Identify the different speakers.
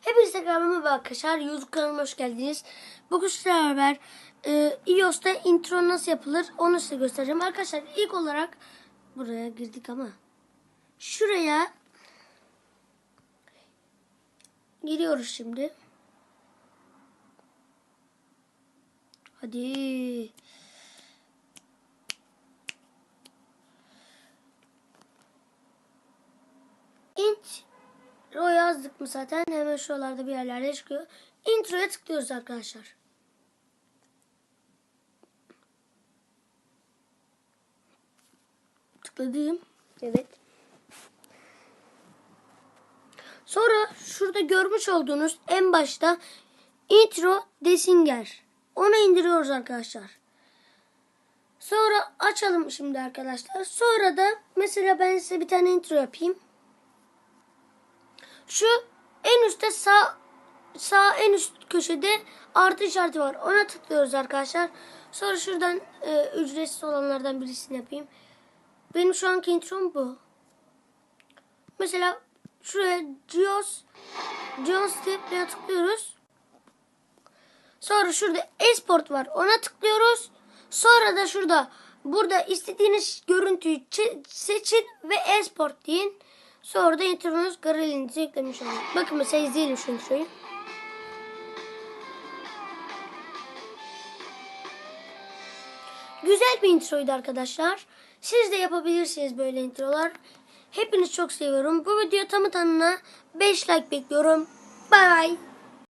Speaker 1: Hepinize tekrar merhaba arkadaşlar. YouTube kanalıma hoş geldiniz. Bugün sizlerle beraber e, iOS'ta intro nasıl yapılır onu size göstereceğim. Arkadaşlar ilk olarak buraya girdik ama şuraya giriyoruz şimdi. Hadi. Intro yazdık mı zaten hemen şuralarda bir yerlerde çıkıyor. Intro'ya tıklıyoruz arkadaşlar. Tıkladım. Evet. Sonra şurada görmüş olduğunuz en başta intro desinger. Onu indiriyoruz arkadaşlar. Sonra açalım şimdi arkadaşlar. Sonra da mesela ben size bir tane intro yapayım. Şu en üstte sağ sağ en üst köşede artı işareti var. Ona tıklıyoruz arkadaşlar. Sonra şuradan e, ücretsiz olanlardan birisini yapayım. Benim şu anki introm bu. Mesela şuraya Geos Geos Step'e tıklıyoruz. Sonra şurada Esport var. Ona tıklıyoruz. Sonra da şurada burada istediğiniz görüntüyü seçin ve Esport deyin. Sonra da intronuz garelinizi yüklemiş olur. Bakın mesela izleyelim şu introyu. Güzel bir introydu arkadaşlar. Siz de yapabilirsiniz böyle introlar. Hepinizi çok seviyorum. Bu video tamı tamına 5 like bekliyorum. Bay bay.